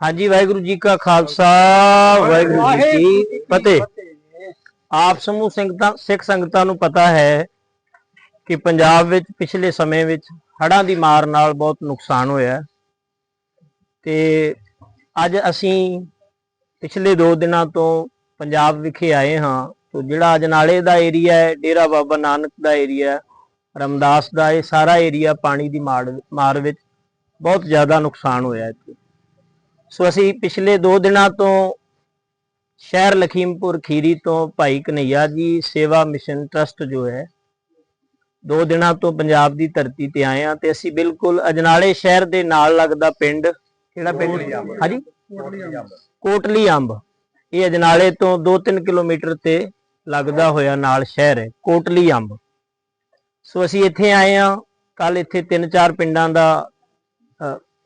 ਹਾਂਜੀ, ਵਾਹਿਗੁਰੂ ਜੀ ਕਾ ਖਾਲਸਾ, ਵਾਹਿਗੁਰੂ ਜੀ ਕੀ ਫਤਿਹ। ਆਪ ਸਮੂਹ ਸੰਗਤਾਂ, ਸਿੱਖ ਸੰਗਤਾਂ ਨੂੰ ਪਤਾ ਹੈ ਕਿ ਪੰਜਾਬ ਵਿੱਚ ਪਿਛਲੇ ਸਮੇਂ ਵਿੱਚ ਹੜ੍ਹਾਂ ਦੀ ਮਾਰ ਨਾਲ ਬਹੁਤ ਨੁਕਸਾਨ ਹੋਇਆ ਤੇ ਅੱਜ ਅਸੀਂ ਪਿਛਲੇ 2 ਦਿਨਾਂ ਤੋਂ ਪੰਜਾਬ ਵਿਖੇ ਆਏ ਹਾਂ। ਤੋਂ ਜਿਹੜਾ ਅਜਨਾਲੇ ਦਾ ਏਰੀਆ ਹੈ, ਡੇਰਾ ਬਾਬਾ ਨਾਨਕ ਦਾ ਏਰੀਆ ਰਮਦਾਸ ਦਾ, ਇਹ ਸਾਰਾ ਏਰੀਆ ਪਾਣੀ ਦੀ ਮਾਰ ਮਾਰ ਵਿੱਚ ਬਹੁਤ ਜ਼ਿਆਦਾ ਨੁਕਸਾਨ ਹੋਇਆ ਇੱਥੇ ਸੋ ਅਸੀਂ ਪਿਛਲੇ 2 ਦਿਨਾਂ ਤੋਂ ਸ਼ਹਿਰ ਲਖੀਮਪੁਰ ਖੀਰੀ ਤੋਂ ਭਾਈ ਕਨਈਆ ਜੀ ਸੇਵਾ ਮਿਸ਼ਨ ਟਰਸਟ ਜੋ ਹੈ ਦੋ ਦਿਨਾਂ ਤੋਂ ਪੰਜਾਬ ਦੀ ਧਰਤੀ ਤੇ ਆਏ ਆ ਤੇ ਅਸੀਂ ਬਿਲਕੁਲ ਅਜਨਾਲੇ ਸ਼ਹਿਰ ਦੇ ਨਾਲ ਲੱਗਦਾ ਪਿੰਡ ਕਿਹੜਾ ਪਿੰਡ? ਹਾਂਜੀ? ਕੋਟਲੀ ਅੰਬ। ਇਹ ਅਜਨਾਲੇ ਤੋਂ 2-3 ਕਿਲੋਮੀਟਰ ਤੇ ਲੱਗਦਾ ਹੋਇਆ ਨਾਲ ਸ਼ਹਿਰ ਹੈ ਕੋਟਲੀ ਅੰਬ। ਸੋ ਅਸੀਂ ਇੱਥੇ ਆਏ ਆ ਕੱਲ ਇੱਥੇ 3-4 ਪਿੰਡਾਂ ਦਾ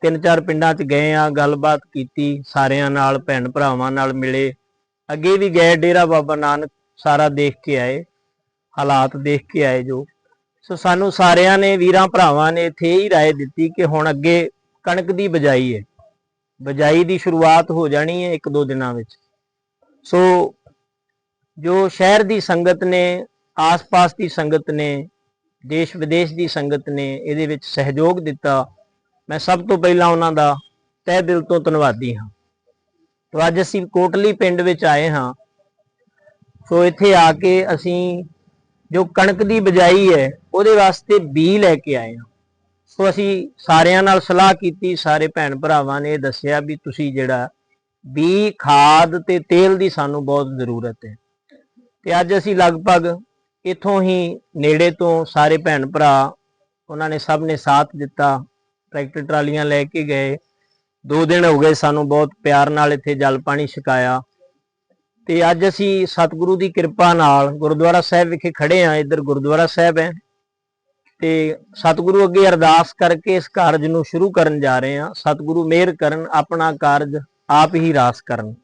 ਤਿੰਨ ਚਾਰ ਪਿੰਡਾਂ 'ਚ ਗਏ ਆ ਗੱਲਬਾਤ ਕੀਤੀ ਸਾਰਿਆਂ ਨਾਲ ਭੈਣ ਭਰਾਵਾਂ ਨਾਲ ਮਿਲੇ ਅੱਗੇ ਵੀ ਗਏ ਡੇਰਾ ਬਾਬਾ ਨਾਨਕ ਸਾਰਾ ਦੇਖ ਕੇ ਆਏ ਹਾਲਾਤ ਦੇਖ ਕੇ ਆਏ ਜੋ ਸੋ ਸਾਨੂੰ ਸਾਰਿਆਂ ਨੇ ਵੀਰਾਂ ਭਰਾਵਾਂ ਨੇ ਇੱਥੇ ਹੀ رائے ਦਿੱਤੀ ਕਿ ਹੁਣ ਅੱਗੇ ਕਣਕ ਦੀ ਬਜਾਈ ਹੈ ਬਜਾਈ ਦੀ ਸ਼ੁਰੂਆਤ ਹੋ ਜਾਣੀ ਹੈ ਇੱਕ ਦੋ ਦਿਨਾਂ ਵਿੱਚ ਸੋ ਜੋ ਸ਼ਹਿਰ ਦੀ ਸੰਗਤ ਨੇ ਆਸ-ਪਾਸ ਦੀ ਸੰਗਤ ਨੇ ਦੇਸ਼ ਵਿਦੇਸ਼ ਦੀ ਸੰਗਤ ਨੇ ਇਹਦੇ ਵਿੱਚ ਸਹਿਯੋਗ ਦਿੱਤਾ ਮੈਂ ਸਭ ਤੋਂ ਪਹਿਲਾਂ ਉਹਨਾਂ ਦਾ ਤਹਿ ਦਿਲ ਤੋਂ ਧੰਨਵਾਦੀ ਹਾਂ। ਤੋ ਅੱਜ ਅਸੀਂ ਕੋਟਲੀ ਪਿੰਡ ਵਿੱਚ ਆਏ ਹਾਂ। ਸੋ ਇੱਥੇ ਆ ਕੇ ਅਸੀਂ ਜੋ ਕਣਕ ਦੀ ਬਜਾਈ ਹੈ, ਉਹਦੇ ਵਾਸਤੇ ਬੀ ਲੈ ਕੇ ਆਏ ਹਾਂ। ਸੋ ਅਸੀਂ ਸਾਰਿਆਂ ਨਾਲ ਸਲਾਹ ਕੀਤੀ, ਸਾਰੇ ਭੈਣ ਭਰਾਵਾਂ ਨੇ ਇਹ ਦੱਸਿਆ ਵੀ ਤੁਸੀਂ ਜਿਹੜਾ ਬੀ ਖਾਦ ਤੇ ਤੇਲ ਦੀ ਸਾਨੂੰ ਬਹੁਤ ਜ਼ਰੂਰਤ ਹੈ। ਤੇ ਅੱਜ ਅਸੀਂ ਲਗਭਗ ਇੱਥੋਂ ਹੀ ਨੇੜੇ ਤੋਂ ਸਾਰੇ ਭੈਣ ਭਰਾ, ਉਹਨਾਂ ਨੇ ਸਭ ਨੇ ਸਾਥ ਦਿੱਤਾ। ਟਰੈਕਟਰ ਟਰਾਲੀਆਂ ਲੈ ਕੇ ਗਏ। ਦੋ ਦਿਨ ਹੋ ਗਏ ਸਾਨੂੰ ਬਹੁਤ ਪਿਆਰ ਨਾਲ ਇੱਥੇ ਜਲ ਪਾਣੀ ਛਕਾਇਆ। ਤੇ ਅੱਜ ਅਸੀਂ ਸਤਿਗੁਰੂ ਦੀ ਕਿਰਪਾ ਨਾਲ ਗੁਰਦੁਆਰਾ ਸਾਹਿਬ ਵਿਖੇ ਖੜੇ ਆ ਇੱਧਰ ਗੁਰਦੁਆਰਾ ਸਾਹਿਬ ਹੈ। ਤੇ ਸਤਿਗੁਰੂ ਅੱਗੇ ਅਰਦਾਸ ਕਰਕੇ ਇਸ ਕਾਰਜ ਨੂੰ ਸ਼ੁਰੂ ਕਰਨ ਜਾ ਰਹੇ ਹਾਂ। ਸਤਿਗੁਰੂ ਮਿਹਰ ਕਰਨ, ਆਪਣਾ ਕਾਰਜ ਆਪ ਹੀ ਰਾਸ ਕਰਨ।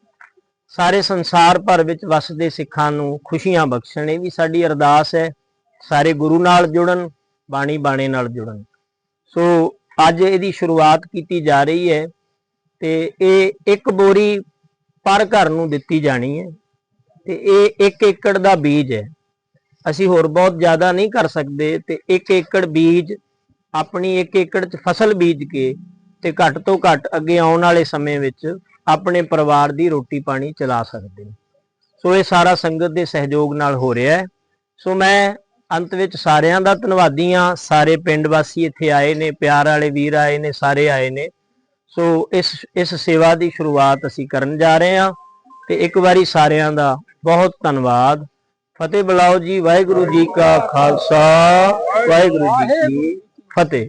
ਸਾਰੇ ਸੰਸਾਰ ਭਰ ਵਿੱਚ ਵਸਦੇ ਸਿੱਖਾਂ ਨੂੰ ਖੁਸ਼ੀਆਂ ਬਖਸ਼ਣ। ਇਹ ਵੀ ਸਾਡੀ ਅਰਦਾਸ ਹੈ। ਸਾਰੇ ਗੁਰੂ ਨਾਲ ਜੁੜਨ, ਬਾਣੀ ਬਾਣੇ ਨਾਲ ਜੁੜਨ। ਸੋ ਅੱਜ ਇਹਦੀ ਸ਼ੁਰੂਆਤ ਕੀਤੀ ਜਾ ਰਹੀ ਹੈ ਤੇ ਇਹ ਇੱਕ ਬੋਰੀ ਪਰ ਘਰ ਨੂੰ ਦਿੱਤੀ ਜਾਣੀ ਹੈ ਤੇ ਇਹ 1 ਏਕੜ ਦਾ ਬੀਜ ਹੈ। ਅਸੀਂ ਹੋਰ ਬਹੁਤ ਜ਼ਿਆਦਾ ਨਹੀਂ ਕਰ ਸਕਦੇ ਤੇ 1 ਏਕੜ ਬੀਜ, ਆਪਣੀ 1 ਏਕੜ ਚ ਫਸਲ ਬੀਜ ਕੇ ਤੇ ਘੱਟ ਤੋਂ ਘੱਟ ਅੱਗੇ ਆਉਣ ਵਾਲੇ ਸਮੇਂ ਵਿੱਚ ਆਪਣੇ ਪਰਿਵਾਰ ਦੀ ਰੋਟੀ ਪਾਣੀ ਚਲਾ ਸਕਦੇ ਨੇ ਸੋ ਇਹ ਸਾਰਾ ਸੰਗਤ ਦੇ ਸਹਿਯੋਗ ਨਾਲ ਹੋ ਰਿਹਾ ਹੈ। ਸੋ ਮੈਂ ਅੰਤ ਵਿੱਚ ਸਾਰਿਆਂ ਦਾ ਧੰਨਵਾਦੀ ਹਾਂ। ਸਾਰੇ ਪਿੰਡ ਵਾਸੀ ਇੱਥੇ ਆਏ ਨੇ, ਪਿਆਰ ਵਾਲੇ ਵੀਰ ਆਏ ਨੇ, ਸਾਰੇ ਆਏ ਨੇ। ਸੋ ਇਸ ਇਸ ਸੇਵਾ ਦੀ ਸ਼ੁਰੂਆਤ ਅਸੀਂ ਕਰਨ ਜਾ ਰਹੇ ਹਾਂ ਤੇ ਇੱਕ ਵਾਰੀ ਸਾਰਿਆਂ ਦਾ ਬਹੁਤ ਧੰਨਵਾਦ। ਫਤਿਹ ਬੁਲਾਓ ਜੀ, ਵਾਹਿਗੁਰੂ ਜੀ ਕਾ ਖਾਲਸਾ, ਵਾਹਿਗੁਰੂ ਜੀ ਕੀ ਫਤਿਹ।